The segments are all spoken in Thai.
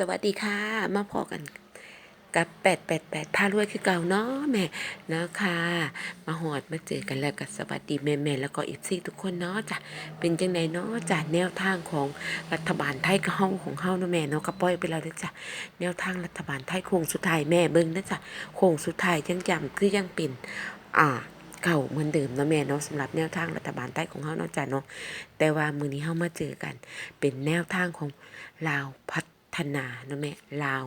สวัสดีค่ะ มาพอกันกับ 888พารวยคือเก่าเนาะแม่นะคะ มาหอดมาเจอกันแล้วกับสวัสดีแม่แม่ๆแล้วก็อีฟซี่ทุกคนเนาะจ้ะเป็นจังไดเนาะจ้ะแนวทางของรัฐบาลไทยกับเฮาของเฮาเนาะแม่เนาะก็ปล่อยไปแล้วเด้อจ้ะแนวทางรัฐบาลไทยโค้งสุดท้ายแม่เบิ่งเด้อจ้ะโค้งสุดท้ายยังย้ำคือยังเป็นอ่าเก่าเหมือนเดิมเนาะแม่เนาะสำหรับแนวทางรัฐบาลไทยของเฮาเนาะจ้ะเนาะแต่ว่ามื้อนี้เฮามาเจอกัน เป็นแนวทางของลาวพัฒ ฒนาเนาะแม่ลาว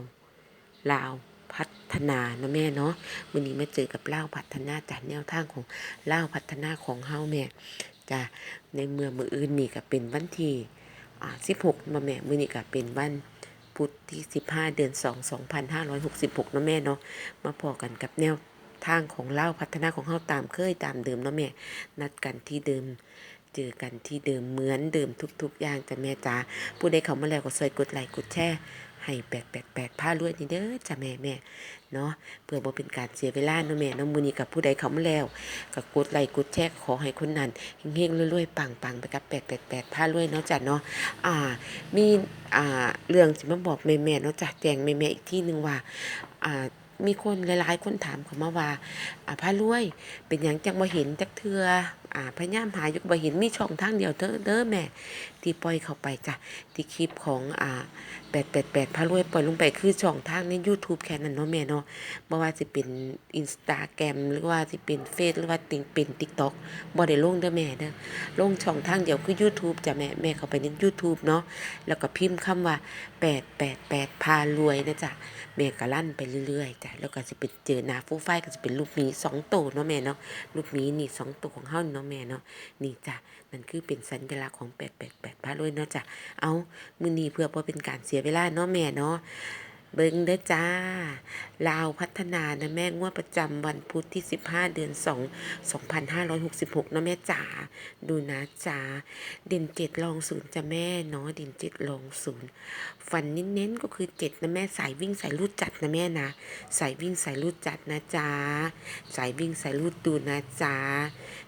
ลาวพัฒนาเนาะแม่เนาะวันนี้มาเจอกับเล่าพัฒนาจากแนวทางของเล่าพัฒนาของเฮาแม่จ้ะในเมื่อมืออื่นนี่ก็เป็นวันที่อ่า16มาแม่มือนี้ก็เป็นวันพุธที่15เดือน2 2566เนาะแม่เนาะมาพอกันกับแนวทางของเล่าพัฒนาของเฮาตามเคยตามเดิมเนาะแม่ นัดกันที่เดิม เจอกันที่เดิมเหมือนเดิมทุกๆอย่างจ้ะแม่จ๋าผู้ใดเขามาแล้วก็ช่วยกดไลค์กดแชร์ให้แปดแปดแปดผ้ารวยนี่เด้อจ้ะแม่แม่เนาะเพื่อบ่เป็นการเสียเวลาเนาะแม่เนาะมือนี้กับผู้ใดเขามาแล้วก็กดไลค์กดแชร์ขอให้คนนั้นเฮงๆรวยๆปังๆไปกับแปดแปดแปดผ้ารวยเนาะจ้ะเนาะอ่า มีอ่าเรื่องสิมาบอกแม่ๆเนาะจ้ะแจ้งแม่ๆอีกที่หนึ่งว่าอ่า มีคนหลายๆ คนถามเขามาว่าอ่าผ้ารวยเป็นอย่างจังบ่เห็นจักเทืออ่าพยายามหาอยู่บ่เห็นมีช่องทางเดียวเด้อเด้อแม่ ที่ปล่อยเข้าไปจ้ะที่คลิปของอ่า888พารวยปล่อยลงไปคือช่องทางใน YouTube แค่นั้นเนาะแม่เนาะบ่ว่าสิเป็น Instagram หรือว่าสิเป็นเฟซหรือว่าติงเป็น TikTok บ่ได้ลงเด้อแม่เด้อลงช่องทางเดียวคือ YouTube จ้ะแม่แม่เข้าไปใน YouTube เนาะแล้วก็พิมพ์คำว่า888พารวยนะจ๊ะแม่ก็ลั่นไปเรื่อยๆจ้ะแล้วก็สิเป็นเจอหน้าฟูไฟก็สิเป็นลูกหมีสองตัวเนาะแม่เนาะลูกหมีนี่สองตัวของเฮานี่เนาะแม่เนาะนี่จ้ะนั่นคือเป็นสัญลักษณ์ของ888พารวยเนาะจ้ะเอามื้อนี้เพื่อบ่เป็นการเสียเวลาเนาะแม่เนาะเบิ่งเด้อจ้า ลาวพัฒนานะแม่งวดประจำวันพุธที่ 15 เดือน 2 2566เนาะแม่จ๋า ดูนะจ้าเด่นเจ็ดลองศูนย์จะแม่เนาะเด่นเจ็ดลองศูนย์ฝันเน้นๆก็คือเจ็ดนะแม่สายวิ่งสายรูดจัดนะแม่นะสายวิ่งสายรูดจัดนะจ๊ะสายวิ่งสายรูดดูนะจ๊ะ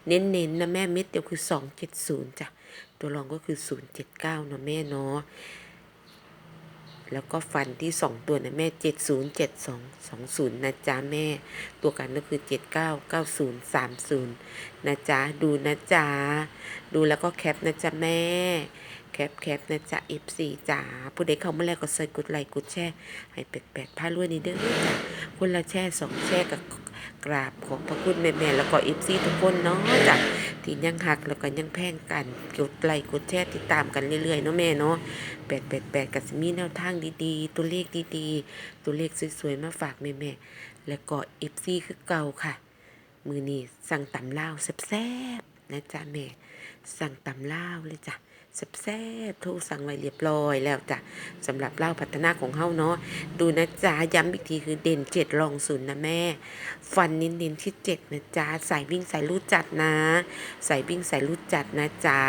เน้นๆนนะแม่เม็ดเดียวคือสองเจ็ดศูนย์จ้ะตัวรองก็คือศูนย์เจ็ดเก้านะแม่เนาะ แล้วก็ฟันที่สองตัวนะแม่เจ็ดศูนย์เจ็ดสองสองศูนย์นะจ๊ะแม่ ตัวกันก็คือเจ็ดเก้าเก้าศูนย์สามศูนย์นะจ๊ะ ดูนะจ๊ะ ดูแล้วก็แคปนะจ๊ะแม่ แคปแคปนะจ๊ะ F4 จ๋าผู้ใดเข้ามาแล้วก็ใส่กดไลค์กดแชร์ให้แปดๆพารวยนี่เด้อจ้ะคนละแชร์สองแชร์กับกราบขอบพระคุณแม่ๆแล้วก็ F4 ทุกคนเนาะจ้ะ ที่ยังหักแล้วก็ยังแพงกันกดไลค์กดแชร์ติดตามกันเรื่อยๆเนาะแม่เนาะแปดแปดแปดกับมีแนวทางดีๆ ตัวเลขดีๆ ตัวเลขสวยๆ มาฝากแม่ๆ แล้วก็เอฟซีคือเก่าค่ะ มือนี้สั่งตำเลาแซ่บๆนะจ๊ะแม่ สั่งตำเลาเลยจ้ะ แซ่บๆโทรสั่งไว้เรียบร้อยแล้วจ้ะสำหรับเล่าพัฒนาของเฮาเนาะดูนะจ๊ะย้ำอีกทีคือเด่นเจ็ดรองศูนย์นะแม่ ฟันเน้นๆที่เจ็ดนะจ๊ะสายวิ่งสายรูดจัดนะสายวิ่งสายรูดจัดนะจ๊ะ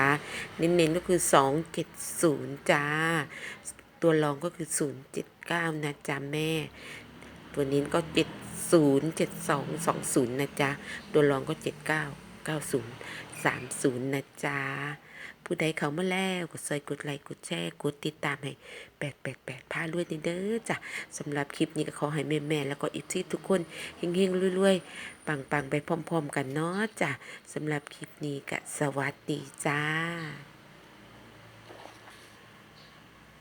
เน้นๆก็คือสองเจ็ดศูนย์จ้าตัวรองก็คือศูนย์เจ็ดเก้านะจ๊ะแม่ ตัวนี้ก็เจ็ดศูนย์เจ็ดสองสองศูนย์นะจ๊ะตัวรองก็เจ็ดเก้าเก้าศูนย์สามศูนย์นะจ๊ะ ผู้ใดเขามาแล้วกดซอยกดไลค์กดแชร์กดติดตามให้แปดแปดแปดพาด้วยนี่เด้อจ้ะสำหรับคลิปนี้ก็ขอให้แม่แม่แล้วก็อีฟซี่ทุกคนเฮงๆรวยๆ ปังๆ ไปพร้อมๆ กันเนาะจ้ะสำหรับคลิปนี้ก็สวัสดีจ้า